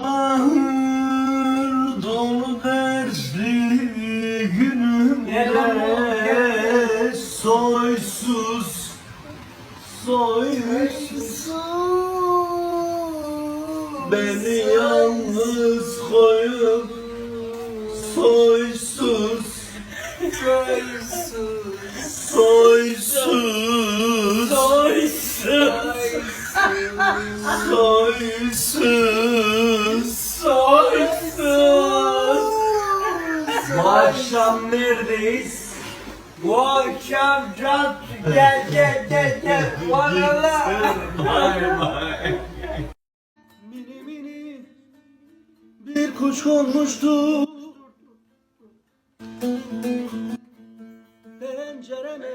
Ahır dolu dertli günümde soysuz soysuz. Beni yalnız koyup soysuz soysuz. Soysuz. Soysuz bu akşam neredeyiz? Bu akşam can gel gel gel gel. Bana Bay bay. Mini mini. Bir kuş konmuştu. Pencereme.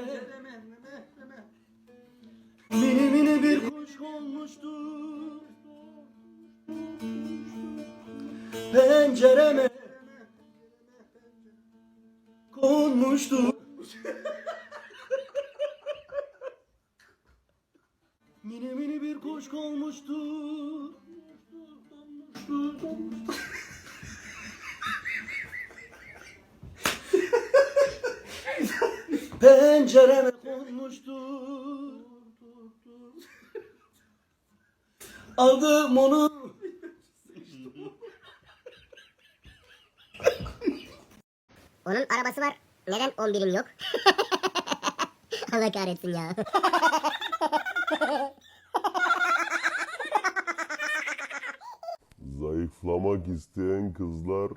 Mini mini bir kuş konmuştu. Pencereme konmuştu Mini mini bir kuş konmuştu. Pencereme konmuştu. Aldım onu. Onun arabası var. Neden 11'im yok? Allah kahretsin ya. Zayıflamak isteyen kızlar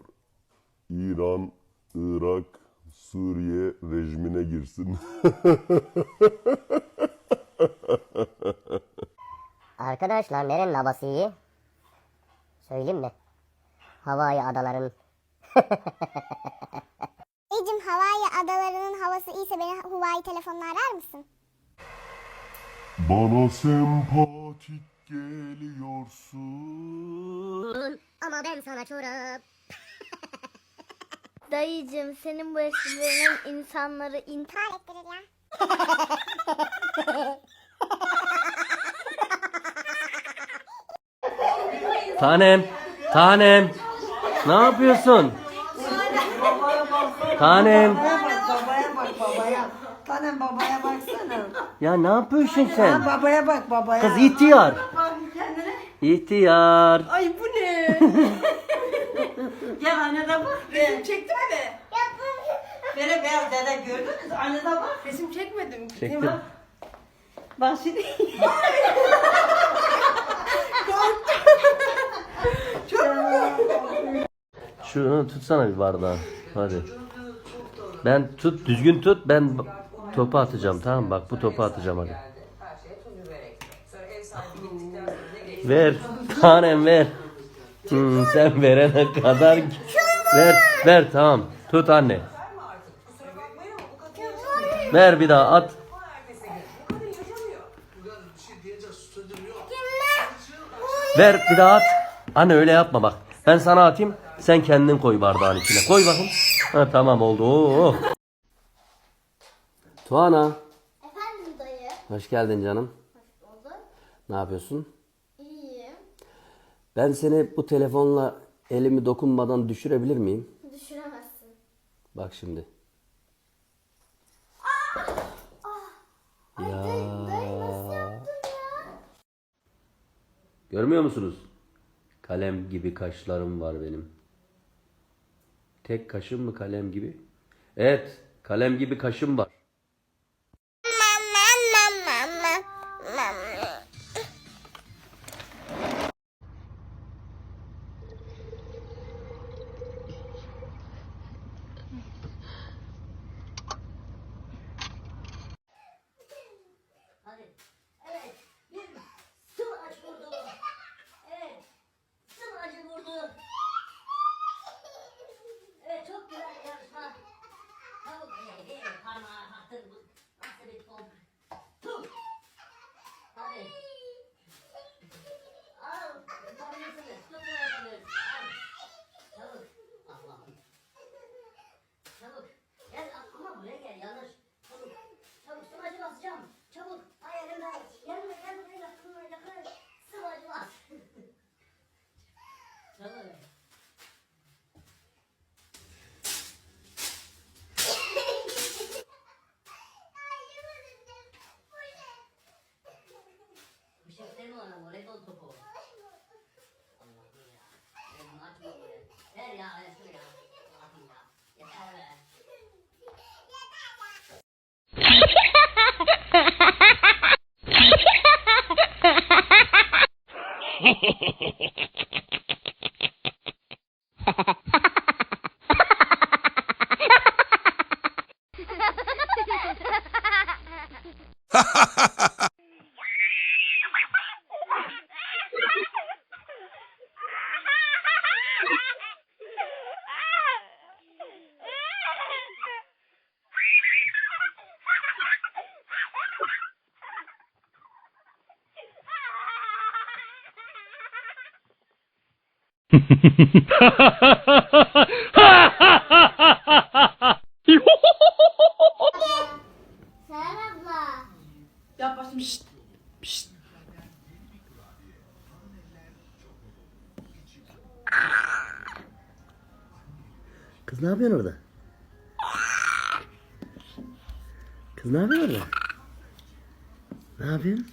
İran, Irak, Suriye rejimine girsin. Arkadaşlar nerenin havası iyi? Söyleyeyim mi? Havai adaların. Hawaii adalarının havası iyiyse beni Huawei telefonla arar mısın? Bana sempatik geliyorsun. Ama ben sana çorap. Dayıcım senin bu esprilerin insanları intihar ettirir ya. Tanem, tanem. Ne yapıyorsun? Tanem. Babaya bak babaya. Tanem babaya baksana. Ya ne yapıyorsun Ha, sen? babaya bak babaya. Kız ihtiyar. İhtiyar. Ay bu ne? Gel annene bak. Resim çekti mi? Beni beyaz dede gördünüz? Annene bak. Resim çekmedim. Çektim. Bak. Bak şimdi. Şunu tutsana bir bardağı. Hadi. Ben tut, düzgün tut. Ben topu atacağım. Tamam? Bak bu topu atacağım hadi. Ver. Tanem ver. Hmm, sen verene kadar. Ver, ver tamam. Tut anne. Ver bir daha at. Ver bir daha at. Anne öyle yapma bak. Ben sana atayım. Sen kendin koy bardağın içine. Koy bakayım. Ha, tamam oldu. Oo. Tuana. Efendim dayı. Hoş geldin canım. Oldu. Ne yapıyorsun? İyiyim. Ben seni bu telefonla elimi dokunmadan düşürebilir miyim? Düşüremezsin. Bak şimdi. Ya. Görmüyor musunuz? Kalem gibi kaşlarım var benim. Tek kaşım mı kalem gibi? Evet, kalem gibi kaşım var. 我来做主播。哎呀，我妈主，哈哈哈哈！Yap başım. Kız ne yapıyorsun orada? Kız ne yapıyorsun orada? Ne yapıyorsun?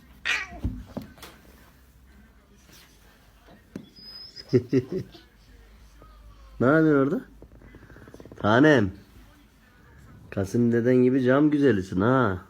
Ne yapıyorsun orada? Tanem. Kasım deden gibi cam güzelisin ha.